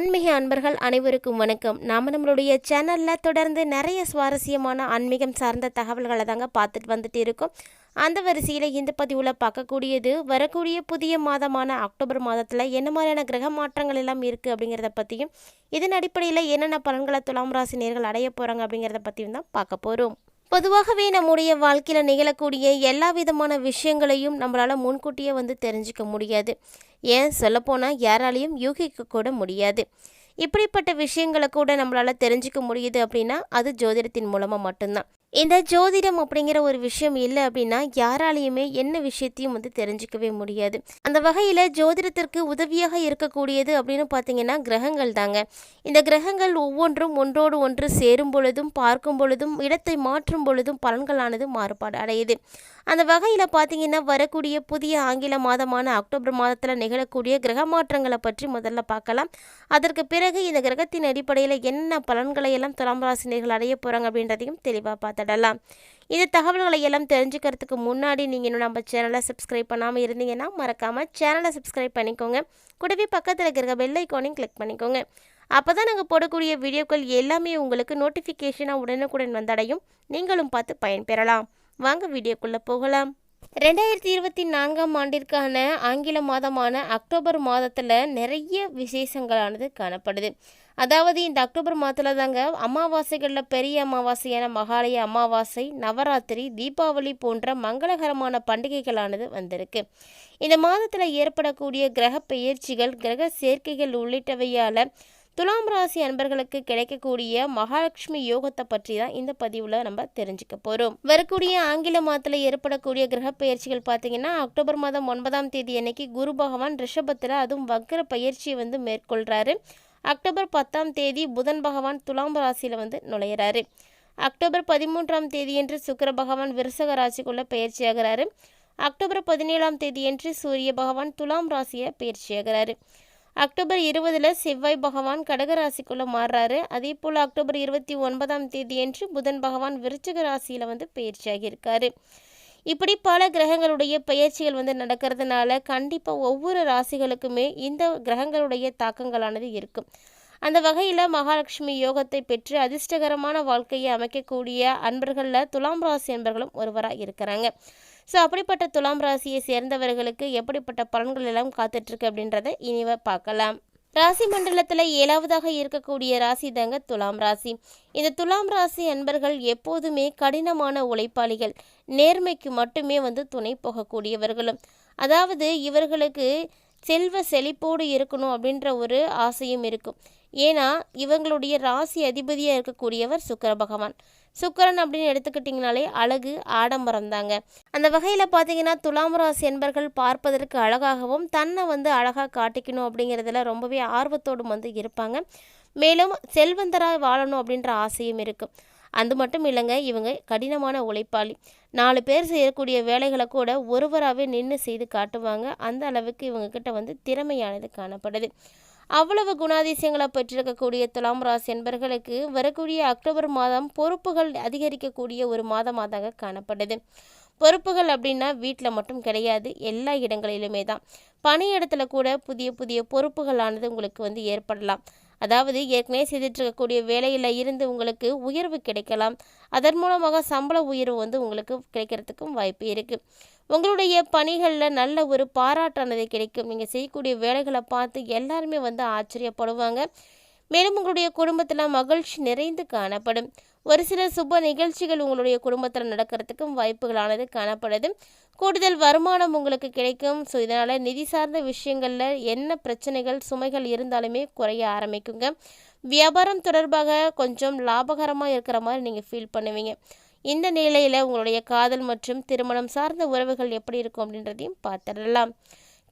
ஆன்மீக அன்பர்கள் அனைவருக்கும் வணக்கம். நாம் நம்மளுடைய சேனலில் தொடர்ந்து நிறைய சுவாரஸ்யமான ஆன்மீகம் சார்ந்த தகவல்களை தாங்க பார்த்துட்டு வந்துட்டு இருக்கோம். அந்த வரிசையில் இந்த பதிவில் பார்க்கக்கூடியது வரக்கூடிய புதிய மாதமான அக்டோபர் மாதத்தில் என்ன மாதிரியான கிரக மாற்றங்கள் எல்லாம் இருக்குது அப்படிங்கிறத பற்றியும் இதன் அடிப்படையில் என்னென்ன பலன்களை துலாம் ராசி நேர்கள் அடைய போகிறாங்க அப்படிங்கிறத பற்றியும் தான் பார்க்க போகிறோம் பொதுவாகவே நம்முடைய வாழ்க்கையில் நிகழக்கூடிய எல்லா விதமான விஷயங்களையும் நம்மளால் முன்கூட்டியே வந்து தெரிஞ்சுக்க முடியாது. ஏன் சொல்லப்போனால் யாராலையும் யூகிக்க கூட முடியாது. இப்படிப்பட்ட விஷயங்களை கூட நம்மளால் தெரிஞ்சுக்க முடியுது அப்படின்னா அது ஜோதிடத்தின் மூலமாக மட்டும்தான். இந்த ஜோதிடம் அப்படிங்கிற ஒரு விஷயம் இல்லை அப்படின்னா யாராலையுமே என்ன விஷயத்தையும் வந்து தெரிஞ்சுக்கவே முடியாது. அந்த வகையில் ஜோதிடத்திற்கு உதவியாக இருக்கக்கூடியது அப்படின்னு பார்த்தீங்கன்னா கிரகங்கள் தாங்க. இந்த கிரகங்கள் ஒவ்வொன்றும் ஒன்றோடு ஒன்று சேரும் பொழுதும் பார்க்கும் பொழுதும் இடத்தை மாற்றும் பொழுதும் பலன்களானது மாறுபாடு அடையுது. அந்த வகையில் பார்த்தீங்கன்னா வரக்கூடிய புதிய ஆங்கில மாதமான அக்டோபர் மாதத்தில் நிகழக்கூடிய கிரக மாற்றங்களை பற்றி முதல்ல பார்க்கலாம். அதற்கு பிறகு இந்த கிரகத்தின் அடிப்படையில் என்ன பலன்களை எல்லாம் துலாம் ராசினியர்கள் அடைய போகிறாங்க அப்படின்றதையும் தெளிவாக பார்த்துடலாம் இந்த தகவல்களை எல்லாம் தெரிஞ்சுக்கிறதுக்கு முன்னாடி நீங்கள் இன்னும் நம்ம சேனலை சப்ஸ்கிரைப் பண்ணாமல் இருந்தீங்கன்னா மறக்காமல் சேனலை சப்ஸ்கிரைப் பண்ணிக்கோங்க. கூடவே பக்கத்தில் இருக்கிற பெல் ஐக்கானையும் கிளிக் பண்ணிக்கோங்க. அப்போ தான் நாங்கள் போடக்கூடிய வீடியோக்கள் எல்லாமே உங்களுக்கு நோட்டிஃபிகேஷனாக உடனுக்குடன் வந்தடையும். நீங்களும் பார்த்து பயன்பெறலாம். வாங்க வீடியோக்குள்ளே போகலாம். ரெண்டாயிரத்தி இருபத்தி நான்காம் ஆண்டிற்கான ஆங்கில மாதமான அக்டோபர் மாதத்தில் நிறைய விசேஷங்களானது காணப்படுது. அதாவது இந்த அக்டோபர் மாதத்தில் தாங்க அமாவாசைகளில் பெரிய அமாவாசையான மகாலய அமாவாசை நவராத்திரி தீபாவளி போன்ற மங்களகரமான பண்டிகைகளானது வந்திருக்கு. இந்த மாதத்தில் ஏற்படக்கூடிய கிரக பெயர்ச்சிகள் கிரக சேர்க்கைகள் உள்ளிட்டவையால் துலாம் ராசி அன்பர்களுக்கு கிடைக்கக்கூடிய மகாலட்சுமி யோகத்தை பற்றி தான் இந்த பதிவில் நம்ம தெரிஞ்சுக்க போகிறோம் வரக்கூடிய ஆங்கில மாதத்தில் ஏற்படக்கூடிய கிரக பயிற்சிகள் பார்த்தீங்கன்னா அக்டோபர் மாதம் ஒன்பதாம் தேதி அன்னைக்கு குரு பகவான் ரிஷபத்தில் அதுவும் வக்கர பயிற்சியை வந்து மேற்கொள்கிறாரு அக்டோபர் பத்தாம் தேதி புதன் பகவான் துலாம் ராசியில் வந்து நுழையிறாரு. அக்டோபர் பதிமூன்றாம் தேதியன்று சுக்கர பகவான் விருசக ராசிக்குள்ள பயிற்சியாகிறாரு அக்டோபர் பதினேழாம் தேதியன்று சூரிய பகவான் துலாம் ராசியை பயிற்சியாகிறாரு அக்டோபர் இருபதில் செவ்வாய் பகவான் கடகராசிக்குள்ளே மாறுறாரு. அதே போல் அக்டோபர் இருபத்தி ஒன்பதாம் தேதியன்று புதன் பகவான் விருச்சக ராசியில் வந்து பயிற்சியாகியிருக்காரு இப்படி பல கிரகங்களுடைய பயிற்சிகள் வந்து நடக்கிறதுனால கண்டிப்பாக ஒவ்வொரு ராசிகளுக்குமே இந்த கிரகங்களுடைய தாக்கங்களானது இருக்கும். அந்த வகையில் மகாலட்சுமி யோகத்தை பெற்று அதிர்ஷ்டகரமான வாழ்க்கையை அமைக்கக்கூடிய அன்பர்களில் துலாம் ராசி அன்பர்களும் ஒருவராக இருக்கிறாங்க. ஸோ அப்படிப்பட்ட துலாம் ராசியை சேர்ந்தவர்களுக்கு எப்படிப்பட்ட பலன்கள் எல்லாம் காத்துட்ருக்கு அப்படின்றத இனிவ பார்க்கலாம். ராசி மண்டலத்தில் ஏழாவதாக இருக்கக்கூடிய ராசி தாங்க துலாம் ராசி. இந்த துலாம் ராசி அன்பர்கள் எப்போதுமே கடினமான உழைப்பாளிகள். நேர்மைக்கு மட்டுமே வந்து துணை போகக்கூடியவர்களும். அதாவது இவர்களுக்கு செல்வ செழிப்போடு இருக்கணும் அப்படின்ற ஒரு ஆசையும் இருக்கும். ஏன்னா இவங்களுடைய ராசி அதிபதியாக இருக்கக்கூடியவர் சுக்கர பகவான். சுக்கரன் அப்படின்னு எடுத்துக்கிட்டிங்கனாலே அழகு ஆடம்பரம் தாங்க அந்த வகையில் பார்த்தீங்கன்னா துலாம் ராசி என்பர்கள் பார்ப்பதற்கு அழகாகவும் தன்னை வந்து அழகாக காட்டிக்கணும் அப்படிங்கிறதுல ரொம்பவே ஆர்வத்தோடும் வந்து இருப்பாங்க. மேலும் செல்வந்தராக வாழணும் அப்படின்ற ஆசையும் இருக்கும் அது மட்டும் இல்லைங்க இவங்க கடினமான உழைப்பாளி. நாலு பேர் செய்யக்கூடிய வேலைகளை கூட ஒருவராகவே நின்று செய்து காட்டுவாங்க. அந்த அளவுக்கு இவங்கக்கிட்ட வந்து திறமையானது காணப்படுது. அவ்வளவு குணாதிசயங்களை பெற்றிருக்கக்கூடிய துலாம் ராசி என்பர்களுக்கு வரக்கூடிய அக்டோபர் மாதம் பொறுப்புகள் அதிகரிக்கக்கூடிய ஒரு மாதமாக தாங்க காணப்படுது. பொறுப்புகள் அப்படின்னா வீட்டில் மட்டும் கிடையாது எல்லா இடங்களிலுமே தான். பணியிடத்துல கூட புதிய புதிய பொறுப்புகளானது உங்களுக்கு வந்து ஏற்படலாம். அதாவது ஏற்கனவே செய்துட்டு இருக்கக்கூடிய வேலையில் இருந்து உங்களுக்கு உயர்வு கிடைக்கலாம். அதன் மூலமாக சம்பள உயர்வு வந்து உங்களுக்கு கிடைக்கிறதுக்கும் வாய்ப்பு இருக்குது உங்களுடைய பணிகளில் நல்ல ஒரு பாராட்டானது கிடைக்கும். நீங்கள் செய்யக்கூடிய வேலைகளை பார்த்து எல்லாருமே வந்து ஆச்சரியப்படுவாங்க. மேலும் உங்களுடைய குடும்பத்தில் மகிழ்ச்சி நிறைந்து காணப்படும். ஒரு சில சுப நிகழ்ச்சிகள் உங்களுடைய குடும்பத்தில் நடக்கிறதுக்கும் வாய்ப்புகளானது காணப்படுது. கூடுதல் வருமானம் உங்களுக்கு கிடைக்கும். ஸோ இதனால் நிதி சார்ந்த விஷயங்களில் என்ன பிரச்சனைகள் சுமைகள் இருந்தாலுமே குறைய ஆரம்பிக்குங்க. வியாபாரம் தொடர்பாக கொஞ்சம் லாபகரமாக இருக்கிற மாதிரி நீங்கள் ஃபீல் பண்ணுவீங்க. இந்த நிலையில் உங்களுடைய காதல் மற்றும் திருமணம் சார்ந்த உறவுகள் எப்படி இருக்கும் அப்படின்றதையும் பார்த்துடலாம்.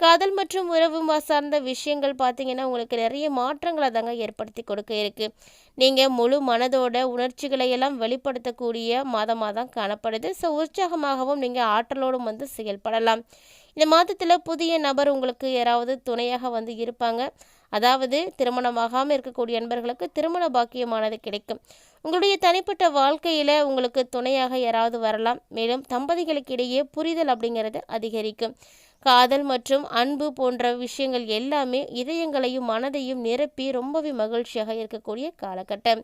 காதல் மற்றும் உறவு சார்ந்த விஷயங்கள் பார்த்தீங்கன்னா உங்களுக்கு நிறைய மாற்றங்களை தாங்க ஏற்படுத்தி கொடுக்க இருக்குது நீங்கள் முழு மனதோட உணர்ச்சிகளை எல்லாம் வெளிப்படுத்தக்கூடிய மாதமாக தான் காணப்படுது. ஸோ உற்சாகமாகவும் நீங்கள் ஆற்றலோடும் வந்து செயல்படலாம். இந்த மாதத்தில் புதிய நபர் உங்களுக்கு யாராவது துணையாக வந்து இருப்பாங்க. அதாவது திருமணமாகாமல் இருக்கக்கூடிய நண்பர்களுக்கு திருமண பாக்கியமானது கிடைக்கும். உங்களுடைய தனிப்பட்ட வாழ்க்கையில் உங்களுக்கு துணையாக யாராவது வரலாம். மேலும் தம்பதிகளுக்கு இடையே புரிதல் அப்படிங்கிறது அதிகரிக்கும். காதல் மற்றும் அன்பு போன்ற விஷயங்கள் எல்லாமே இதயங்களையும் மனதையும் நிரப்பி ரொம்பவே மகிழ்ச்சியாக இருக்கக்கூடிய காலகட்டம்.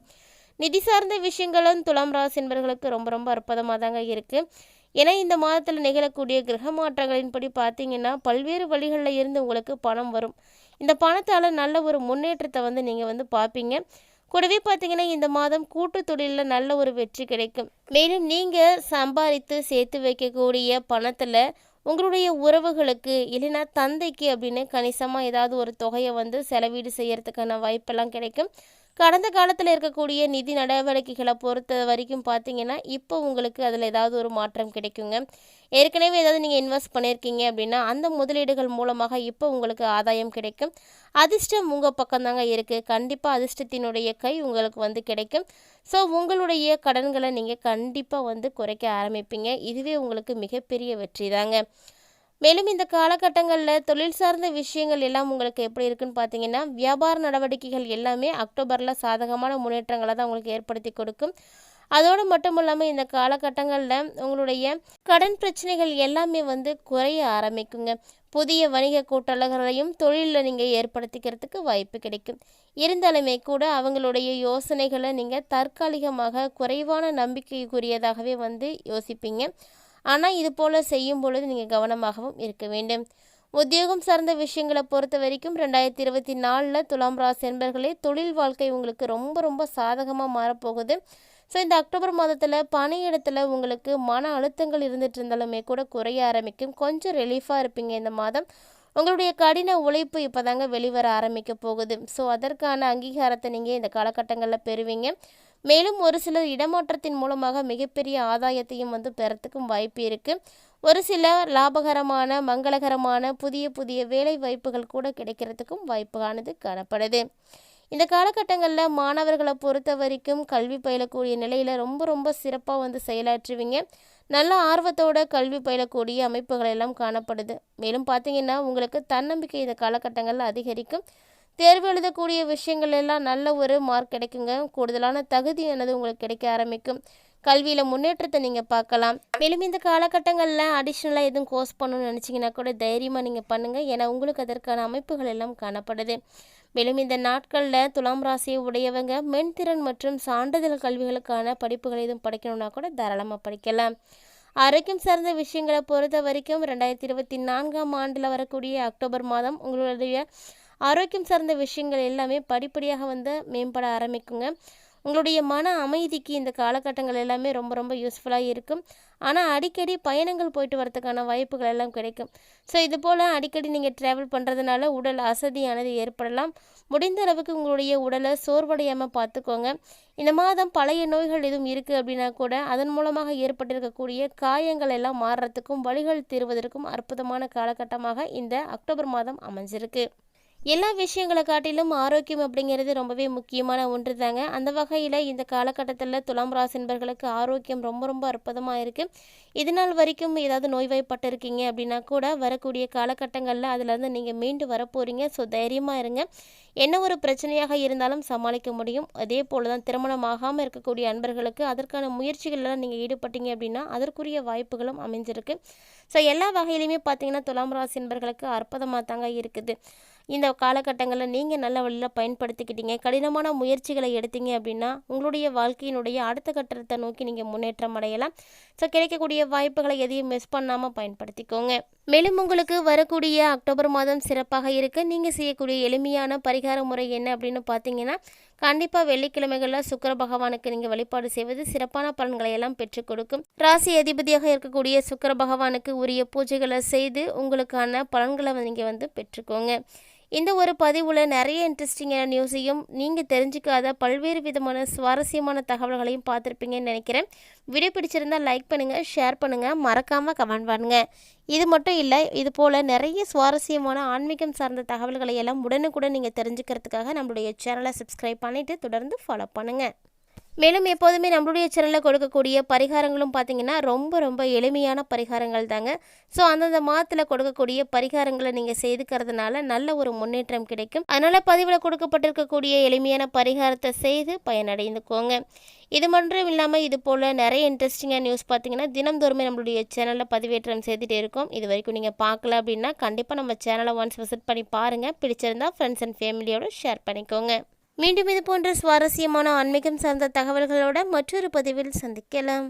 நிதி சார்ந்த விஷயங்களும் துலாம் ராசி என்பர்களுக்கு ரொம்ப ரொம்ப அற்புதமாக தாங்க இருக்குது ஏன்னா இந்த மாதத்தில் நிகழக்கூடிய கிரக மாற்றங்களின்படி பார்த்தீங்கன்னா பல்வேறு வழிகளில் இருந்து உங்களுக்கு பணம் வரும். இந்த பணத்தால் நல்ல ஒரு முன்னேற்றத்தை வந்து நீங்கள் வந்து பார்ப்பீங்க. கூடவே பார்த்தீங்கன்னா இந்த மாதம் கூட்டு தொழிலில் நல்ல ஒரு வெற்றி கிடைக்கும். மேலும் நீங்கள் சம்பாதித்து சேர்த்து வைக்கக்கூடிய பணத்தில் உங்களுடைய உறவுகளுக்கு இல்லைன்னா தந்தைக்கு அப்படின்னு கணிசமாக ஏதாவது ஒரு தொகையை வந்து செலவீடு செய்கிறதுக்கான வாய்ப்பெல்லாம் கிடைக்கும். கடந்த காலத்தில் இருக்கக்கூடிய நிதி நடவடிக்கைகளை பொறுத்த வரைக்கும் பார்த்தீங்கன்னா இப்போ உங்களுக்கு அதில் ஏதாவது ஒரு மாற்றம் கிடைக்குங்க. ஏற்கனவே ஏதாவது நீங்கள் இன்வெஸ்ட் பண்ணியிருக்கீங்க அப்படின்னா அந்த முதலீடுகள் மூலமாக இப்போ உங்களுக்கு ஆதாயம் கிடைக்கும். அதிர்ஷ்டம் உங்கள் பக்கம் தாங்க இருக்குது கண்டிப்பாக அதிர்ஷ்டத்தினுடைய கை உங்களுக்கு வந்து கிடைக்கும். ஸோ உங்களுடைய கடன்களை நீங்கள் கண்டிப்பாக வந்து குறைக்க ஆரம்பிப்பீங்க. இதுவே உங்களுக்கு மிகப்பெரிய வெற்றி தாங்க மேலும் இந்த காலகட்டங்களில் தொழில் சார்ந்த விஷயங்கள் எல்லாம் உங்களுக்கு எப்படி இருக்குன்னு பார்த்தீங்கன்னா வியாபார நடவடிக்கைகள் எல்லாமே அக்டோபரில் சாதகமான முன்னேற்றங்களை தான் உங்களுக்கு ஏற்படுத்தி கொடுக்கும். அதோடு மட்டும் இல்லாமல் இந்த காலகட்டங்களில் உங்களுடைய கடன் பிரச்சனைகள் எல்லாமே வந்து குறைய ஆரம்பிக்குங்க. புதிய வணிக கூட்டாளர்களையும் தொழிலில் நீங்கள் ஏற்படுத்திக்கிறதுக்கு வாய்ப்பு கிடைக்கும். இருந்தாலுமே கூட அவங்களுடைய யோசனைகளை நீங்கள் தற்காலிகமாக குறைவான நம்பிக்கைக்குரியதாகவே வந்து யோசிப்பீங்க. ஆனால் இது போல் செய்யும் பொழுது நீங்கள் கவனமாகவும் இருக்க வேண்டும். உத்தியோகம் சார்ந்த விஷயங்களை பொறுத்த வரைக்கும் ரெண்டாயிரத்தி இருபத்தி நாலில் துலாம் ராசி என்பர்களே தொழில் வாழ்க்கை உங்களுக்கு ரொம்ப ரொம்ப சாதகமாக மாறப்போகுது. ஸோ இந்த அக்டோபர் மாதத்தில் பணியிடத்தில் உங்களுக்கு மன அழுத்தங்கள் இருந்துட்டு இருந்தாலுமே கூட குறைய ஆரம்பிக்கும். கொஞ்சம் ரிலீஃபாக இருப்பீங்க இந்த மாதம். உங்களுடைய கடின உழைப்பு இப்போ தாங்க வெளிவர ஆரம்பிக்க போகுது. ஸோ அதற்கான அங்கீகாரத்தை நீங்கள் இந்த காலகட்டங்களில் பெறுவீங்க. மேலும் ஒரு சிலர் இடமாற்றத்தின் மூலமாக மிகப்பெரிய ஆதாயத்தையும் வந்து பெறத்துக்கும் வாய்ப்பு இருக்குது ஒரு சில லாபகரமான மங்களகரமான புதிய புதிய வேலை வாய்ப்புகள் கூட கிடைக்கிறதுக்கும் வாய்ப்பானது காணப்படுது. இந்த காலகட்டங்களில் மாணவர்களை பொறுத்த வரைக்கும் கல்வி பயிலக்கூடிய நிலையில் ரொம்ப ரொம்ப சிறப்பாக வந்து செயலாற்றுவீங்க. நல்ல ஆர்வத்தோட கல்வி பயிலக்கூடிய அமைப்புகள் எல்லாம் காணப்படுது. மேலும் பார்த்தீங்கன்னா உங்களுக்கு தன்னம்பிக்கை இந்த காலகட்டங்களில் அதிகரிக்கும். தேர்வு எழுதக்கூடிய விஷயங்கள் எல்லாம் நல்ல ஒரு மார்க் கிடைக்குங்க. கூடுதலான தகுதியானது உங்களுக்கு கிடைக்க ஆரம்பிக்கும். கல்வியில் முன்னேற்றத்தை நீங்கள் பார்க்கலாம். மேலும் இந்த காலகட்டங்களில் அடிஷ்னலாக எதுவும் கோர்ஸ் பண்ணணும்னு நினச்சிங்கன்னா கூட தைரியமாக நீங்கள் பண்ணுங்கள் ஏன்னா உங்களுக்கு அதற்கான அமைப்புகள் எல்லாம் காணப்படுது. மேலும் இந்த நாட்களில் துலாம் ராசியை உடையவங்க மென்திறன் மற்றும் சான்றிதழ் கல்விகளுக்கான படிப்புகள் எதுவும் படிக்கணும்னா கூட தாராளமாக படிக்கலாம். ஆரோக்கியம் சார்ந்த விஷயங்களை பொறுத்த வரைக்கும் ரெண்டாயிரத்தி இருபத்தி நான்காம் ஆண்டில் வரக்கூடிய அக்டோபர் மாதம் உங்களுடைய ஆரோக்கியம் சார்ந்த விஷயங்கள் எல்லாமே படிப்படியாக வந்து மேம்பட ஆரம்பிக்குங்க. உங்களுடைய மன அமைதிக்கு இந்த காலகட்டங்கள் எல்லாமே ரொம்ப ரொம்ப யூஸ்ஃபுல்லாக இருக்கும். ஆனால் அடிக்கடி பயணங்கள் போயிட்டு வரதுக்கான வாய்ப்புகள் எல்லாம் கிடைக்கும். ஸோ இது போல் அடிக்கடி நீங்கள் ட்ராவல் பண்ணுறதுனால உடல் அசதியானது ஏற்படலாம். முடிந்த அளவுக்கு உங்களுடைய உடலை சோர்வடையாமல் பார்த்துக்கோங்க. இந்த மாதம் பழைய நோய்கள் எதுவும் இருக்குது அப்படின்னா கூட அதன் மூலமாக ஏற்பட்டிருக்கக்கூடிய காயங்கள் எல்லாம் மாறுறதுக்கும் வழிகள் தீர்வதற்கும் அற்புதமான காலகட்டமாக இந்த அக்டோபர் மாதம் அமைஞ்சிருக்கு. எல்லா விஷயங்களை காட்டிலும் ஆரோக்கியம் அப்படிங்கிறது ரொம்பவே முக்கியமான ஒன்று தாங்க அந்த வகையில் இந்த காலகட்டத்தில் துலாம் ராசி என்பர்களுக்கு ஆரோக்கியம் ரொம்ப ரொம்ப அற்புதமாக இருக்குது இதனால் வரைக்கும் ஏதாவது நோய்வாய்ப்பட்டிருக்கீங்க அப்படின்னா கூட வரக்கூடிய காலகட்டங்களில் அதுலேருந்து நீங்கள் மீண்டு வரப்போகிறீங்க ஸோ தைரியமாக இருங்க. என்ன ஒரு பிரச்சனையாக இருந்தாலும் சமாளிக்க முடியும். அதே போல் தான் திருமணம் ஆகாமல் இருக்கக்கூடிய அன்பர்களுக்கு அதற்கான முயற்சிகளெல்லாம் நீங்கள் ஈடுபட்டீங்க அப்படின்னா அதற்குரிய வாய்ப்புகளும் அமைஞ்சிருக்கு. ஸோ எல்லா வகையிலையுமே பார்த்தீங்கன்னா துலாம் ராசி என்பர்களுக்கு அற்புதமாக தாங்க இருக்குது. இந்த காலகட்டங்களில் நீங்கள் நல்ல வழியில் பயன்படுத்திக்கிட்டீங்க. கடினமான முயற்சிகளை எடுத்தீங்க அப்படின்னா உங்களுடைய வாழ்க்கையினுடைய அடுத்த கட்டத்தை நோக்கி நீங்கள் முன்னேற்றம் அடையலாம். ஸோ கிடைக்கக்கூடிய வாய்ப்புகளை எதையும் மிஸ் பண்ணாமல் பயன்படுத்திக்கோங்க. மேலும் உங்களுக்கு வரக்கூடிய அக்டோபர் மாதம் சிறப்பாக இருக்க. நீங்கள் செய்யக்கூடிய எளிமையான பரிகார முறை என்ன அப்படின்னு பார்த்தீங்கன்னா கண்டிப்பாக வெள்ளிக்கிழமைகளில் சுக்கர பகவானுக்கு நீங்கள் வழிபாடு செய்வது சிறப்பான பலன்களை எல்லாம் பெற்றுக் கொடுக்கும். ராசி அதிபதியாக இருக்கக்கூடிய சுக்கர பகவானுக்கு உரிய பூஜைகளை செய்து உங்களுக்கான பலன்களை நீங்கள் வந்து பெற்றுக்கோங்க. இந்த ஒரு பதிவில் நிறைய இன்ட்ரெஸ்டிங்கான நியூஸையும் நீங்கள் தெரிஞ்சுக்காத பல்வேறு விதமான சுவாரஸ்யமான தகவல்களையும் பார்த்துருப்பீங்கன்னு நினைக்கிறேன். வீடியோ பிடிச்சிருந்தால் லைக் பண்ணுங்கள் ஷேர் பண்ணுங்கள் மறக்காமல் கமெண்ட் பண்ணுங்கள் இது மட்டும் இல்லை இது போல் நிறைய சுவாரஸ்யமான ஆன்மீகம் சார்ந்த தகவல்களை எல்லாம் உடனுக்குடன் நீங்கள் தெரிஞ்சுக்கிறதுக்காக நம்மளுடைய சேனலை சப்ஸ்கிரைப் பண்ணிவிட்டு தொடர்ந்து ஃபாலோ பண்ணுங்கள் மேலும் எப்போதுமே நம்மளுடைய சேனலில் கொடுக்கக்கூடிய பரிகாரங்களும் பார்த்தீங்கன்னா ரொம்ப ரொம்ப எளிமையான பரிகாரங்கள் தாங்க. ஸோ அந்தந்த மாதத்தில் கொடுக்கக்கூடிய பரிகாரங்களை நீங்கள் செய்துக்கிறதுனால நல்ல ஒரு முன்னேற்றம் கிடைக்கும். அதனால் பதிவில் கொடுக்கப்பட்டிருக்கக்கூடிய எளிமையான பரிகாரத்தை செய்து பயனடைந்துக்கோங்க. இது மட்டும் இல்லாமல் இது போல் நிறைய இன்ட்ரெஸ்டிங்காக நியூஸ் பார்த்தீங்கன்னா தினம்தோறுமே நம்மளுடைய சேனலில் பதிவேற்றம் செய்துகிட்டே இருக்கோம். இது வரைக்கும் நீங்கள் பார்க்கல அப்படின்னா கண்டிப்பாக நம்ம சேனலை ஒன்ஸ் விசிட் பண்ணி பாருங்கள் பிடிச்சிருந்தா ஃப்ரெண்ட்ஸ் அண்ட் ஃபேமிலியோடு ஷேர் பண்ணிக்கோங்க. மீண்டும் இது போன்ற சுவாரஸ்யமான ஆன்மீகம் சார்ந்த தகவல்களோட மற்றொரு பதிவில் சந்திக்கலாம்